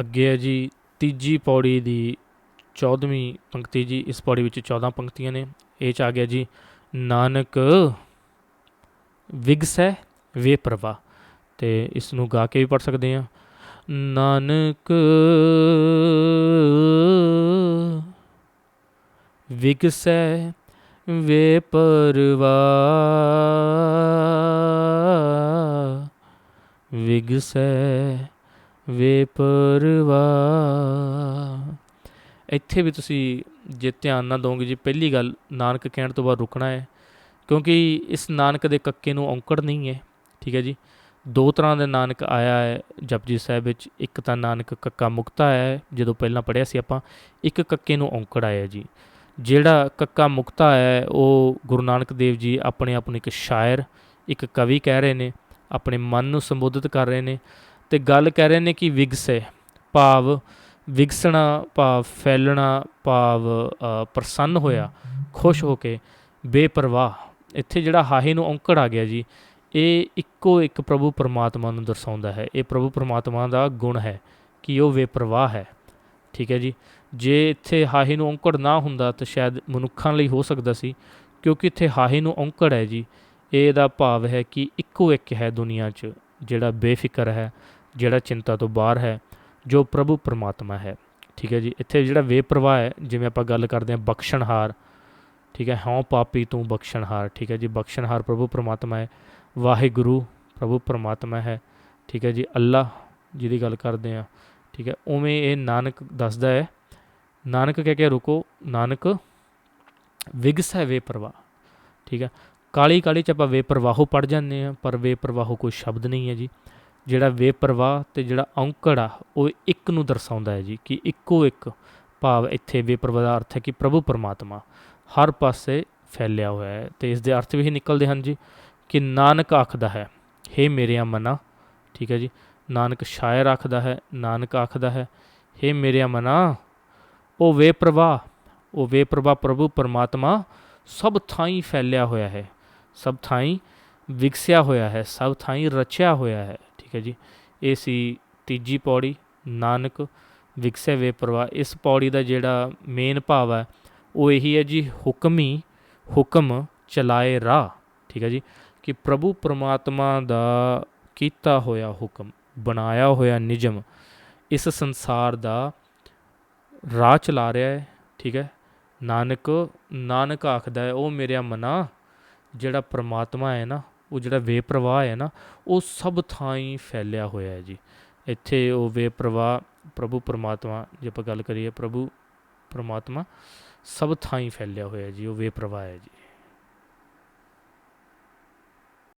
ਅੱਗੇ ਹੈ ਜੀ, ਤੀਜੀ ਪੌੜੀ ਦੀ 14ਵੀਂ ਪੰਕਤੀ ਜੀ, ਇਸ ਪੌੜੀ ਵਿੱਚ 14 ਪੰਕਤੀਆਂ ਨੇ। ਇਹ ਚ ਆ ਗਿਆ ਜੀ, ਨਾਨਕ ਵਿਗਸੈ ਵੇ ਪ੍ਰਵਾ ਤੇ ਇਸ ਨੂੰ ਗਾ ਕੇ ਵੀ ਪੜ ਸਕਦੇ ਹਾਂ। ਨਾਨਕ ਵਿਗਸੈ ਵੇ ਪਰਵਾ ਵਿਗਸੈ ਵੇਪਰਵਾ। ਇੱਥੇ ਵੀ ਤੁਸੀਂ ਜੇ ਧਿਆਨ ਨਾ ਦੋਗੇ ਜੀ, ਪਹਿਲੀ ਗੱਲ ਨਾਨਕ ਕਹਿਣ ਤੋਂ ਬਾਅਦ ਰੁਕਣਾ ਹੈ, ਕਿਉਂਕਿ ਇਸ ਨਾਨਕ ਦੇ ਕੱਕੇ ਨੂੰ ਔਂਕੜ ਨਹੀਂ ਹੈ, ਠੀਕ ਹੈ ਜੀ। ਦੋ ਤਰ੍ਹਾਂ ਦੇ ਨਾਨਕ ਆਇਆ ਹੈ ਜਪਜੀ ਸਾਹਿਬ ਵਿੱਚ, ਇੱਕ ਤਾਂ ਨਾਨਕ ਕੱਕਾ ਮੁਕਤਾ ਹੈ, ਜਦੋਂ ਪਹਿਲਾਂ ਪੜਿਆ ਸੀ ਆਪਾਂ, ਇੱਕ ਕੱਕੇ ਨੂੰ ਔਂਕੜ ਆਇਆ ਜੀ। ਜਿਹੜਾ ਕੱਕਾ ਮੁਕਤਾ ਹੈ, ਉਹ ਗੁਰੂ ਨਾਨਕ ਦੇਵ ਜੀ ਆਪਣੇ ਆਪ ਨੂੰ ਇੱਕ ਸ਼ਾਇਰ, ਇੱਕ ਕਵੀ ਕਹਿ ਰਹੇ ਨੇ, ਆਪਣੇ ਮਨ ਨੂੰ ਸੰਬੋਧਿਤ ਕਰ ਰਹੇ ਨੇ ਤੇ ਗੱਲ ਕਹਿ ਰਹੇ ਨੇ ਕਿ ਵਿਗਸੇ, ਭਾਵ ਵਿਗਸਣਾ, ਭਾਵ ਫੈਲਣਾ, ਭਾਵ ਪ੍ਰਸੰਨ ਹੋਇਆ, ਖੁਸ਼ ਹੋ ਕੇ, ਬੇਪਰਵਾਹ, ਇੱਥੇ ਜਿਹੜਾ ਹਾਹੇ ਨੂੰ ਔਂਕੜ ਆ ਗਿਆ ਜੀ, ਇਹ ਇੱਕੋ ਇੱਕ ਪ੍ਰਭੂ ਪਰਮਾਤਮਾ ਨੂੰ ਦਰਸਾਉਂਦਾ ਹੈ। ਇਹ ਪ੍ਰਭੂ ਪਰਮਾਤਮਾ ਦਾ ਗੁਣ ਹੈ ਕਿ ਉਹ ਬੇਪਰਵਾਹ ਹੈ। ਠੀਕ ਹੈ ਜੀ? ਜੇ ਇੱਥੇ ਹਾਹੇ ਨੂੰ ਔਂਕੜ ਨਾ ਹੁੰਦਾ ਤਾਂ ਸ਼ਾਇਦ ਮਨੁੱਖਾਂ ਲਈ ਹੋ ਸਕਦਾ ਸੀ, ਕਿਉਂਕਿ ਇੱਥੇ ਹਾਹੇ ਨੂੰ ਔਂਕੜ ਹੈ ਜੀ ਇਹਦਾ ਭਾਵ ਹੈ ਕਿ ਇੱਕੋ ਇੱਕ ਹੈ ਦੁਨੀਆ 'ਚ, ਜਿਹੜਾ ਬੇਫਿਕਰ ਹੈ ਜਿਹੜਾ ਚਿੰਤਾ ਤੋਂ ਬਾਹਰ ਹੈ, ਜੋ ਪ੍ਰਭੂ ਪਰਮਾਤਮਾ ਹੈ। ਠੀਕ ਹੈ ਜੀ, ਇੱਥੇ ਜਿਹੜਾ ਬੇਪਰਵਾਹ ਹੈ, ਜਿਵੇਂ ਆਪਾਂ ਗੱਲ ਕਰਦੇ ਹਾਂ ਬਖਸ਼ਣਹਾਰ, ਠੀਕ ਹੈ, ਹਉ ਪਾਪੀ ਤੂੰ ਬਖਸ਼ਣਹਾਰ, ਠੀਕ ਹੈ ਜੀ, ਬਖਸ਼ਣਹਾਰ ਪ੍ਰਭੂ ਪਰਮਾਤਮਾ ਹੈ, ਵਾਹਿਗੁਰੂ ਪ੍ਰਭੂ ਪਰਮਾਤਮਾ ਹੈ, ਠੀਕ ਹੈ ਜੀ, ਅੱਲਾ ਜਿਹਦੀ ਗੱਲ ਕਰਦੇ ਆ ਠੀਕ ਹੈ, ਉਵੇਂ ਇਹ ਨਾਨਕ ਦੱਸਦਾ ਹੈ, ਨਾਨਕ ਕਹਿ ਕੇ ਰੁਕੋ, ਨਾਨਕ ਵਿਗਸੈ ਵੇ ਪ੍ਰਵਾਹ ਠੀਕ ਹੈ ਕਾਲੀ ਕਾਲੀ ਚ ਆਪਾਂ ਵੇ ਪ੍ਰਵਾਹੋ ਪੜ ਜਾਂਦੇ ਆ ਪਰ ਵੇ ਪ੍ਰਵਾਹੋ ਕੋਈ ਸ਼ਬਦ ਨਹੀਂ ਹੈ ਜੀ। ਜਿਹੜਾ ਵੇ ਪ੍ਰਵਾਹ ਤੇ ਜਿਹੜਾ ਔਂਕੜ ਆ, ਉਹ ਇੱਕ ਨੂੰ ਦਰਸਾਉਂਦਾ ਹੈ ਜੀ ਕਿ ਇੱਕੋ ਇੱਕ ਭਾਵ ਇੱਥੇ ਬੇਪਰਵਾਹ ਦਾ ਅਰਥ ਹੈ ਕਿ ਪ੍ਰਭੂ ਪਰਮਾਤਮਾ ਹਰ ਪਾਸੇ ਫੈਲਿਆ ਹੋਇਆ ਹੈ ਤੇ ਇਸ ਦੇ ਅਰਥ ਵੀ ਇਹ ਨਿਕਲਦੇ ਹਨ ਜੀ ਕਿ ਨਾਨਕ ਆਖਦਾ ਹੈ, ਹੇ ਮੇਰਿਆ ਮਨਾ ਠੀਕ ਹੈ ਜੀ, ਨਾਨਕ ਸ਼ਾਇਰ ਆਖਦਾ ਹੈ, ਨਾਨਕ ਆਖਦਾ ਹੈ, ਹੇ ਮੇਰਿਆ ਮਨਾ ਉਹ ਵੇ ਉਹ ਵੇ ਪ੍ਰਭੂ ਪਰਮਾਤਮਾ, ਸਭ ਥਾਈਂ ਫੈਲਿਆ ਹੋਇਆ ਹੈ, ਸਭ ਥਾਈਂ ਵਿਕਸਿਆ ਹੋਇਆ ਹੈ, ਸਭ ਥਾਈਂ ਰਚਿਆ ਹੋਇਆ ਹੈ। ਠੀਕ ਹੈ ਜੀ। ਇਹ ਸੀ ਤੀਜੀ ਪੌੜੀ, ਨਾਨਕ ਵਿਕਸੇ ਵੇ ਪ੍ਰਵਾਹ ਇਸ ਪੌੜੀ ਦਾ ਜਿਹੜਾ ਮੇਨ ਭਾਵ ਹੈ, ਉਹ ਇਹੀ ਹੈ ਜੀ, ਹੁਕਮੀ ਹੁਕਮ ਚਲਾਏ ਰਾਹ, ਠੀਕ ਹੈ ਜੀ, ਕਿ ਪ੍ਰਭੂ ਪਰਮਾਤਮਾ ਦਾ ਕੀਤਾ ਹੋਇਆ ਹੁਕਮ, ਬਣਾਇਆ ਹੋਇਆ ਨਿਯਮ, ਇਸ ਸੰਸਾਰ ਦਾ ਰਾਹ ਚਲਾ ਰਿਹਾ ਹੈ, ਠੀਕ ਹੈ। ਨਾਨਕ ਨਾਨਕ ਆਖਦਾ ਹੈ, ਉਹ ਮੇਰਿਆ ਮਨਾ, ਜਿਹੜਾ ਪ੍ਰਮਾਤਮਾ ਹੈ ਨਾ ਉਹ ਜਿਹੜਾ ਵੇਪਰਵਾਹ ਹੈ ਨਾ, ਉਹ ਸਭ ਥਾਂ ਹੀ ਫੈਲਿਆ ਹੋਇਆ ਹੈ ਜੀ। ਇੱਥੇ ਉਹ ਵੇਪਰਵਾਹ ਪ੍ਰਭੂ ਪਰਮਾਤਮਾ, ਜੇ ਆਪਾਂ ਗੱਲ ਕਰੀਏ ਪ੍ਰਭੂ ਪਰਮਾਤਮਾ, ਸਭ ਥਾਂ ਹੀ ਫੈਲਿਆ ਹੋਇਆ ਜੀ, ਉਹ ਵੇਪਰਵਾਹ ਹੈ ਜੀ।